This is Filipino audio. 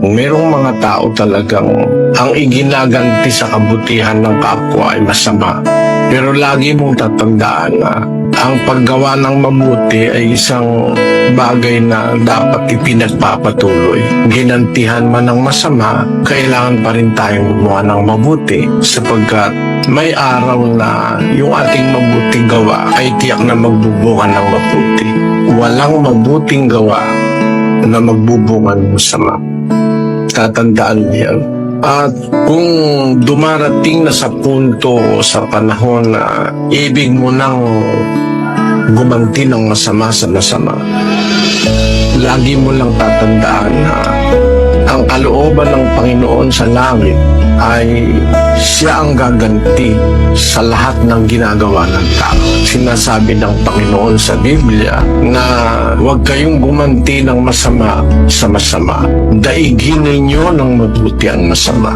merong mga tao talagang ang iginaganti sa kabutihan ng kapwa ay masama. Pero lagi mong tatandaan na ang paggawa ng mabuti ay isang bagay na dapat ipinagpapatuloy. Ginantihan man ng masama, kailangan pa rin tayong gumawa ng mabuti sapagkat may araw na yung ating mabuting gawa ay tiyak na magbubunga ng mabuti. Walang mabuting gawa na magbubunga ng masama. Tatandaan mo yan. At kung dumarating na sa punto sa panahon na ibig mo nang gumanti ng masama sa masama, lagi mo lang tatandaan na kalooban ng Panginoon sa langit ay siya ang gaganti sa lahat ng ginagawa ng tao. Sinasabi ng Panginoon sa Biblia na huwag kayong gumanti ng masama sa masama. Daigin ninyo ng mabuti ang masama.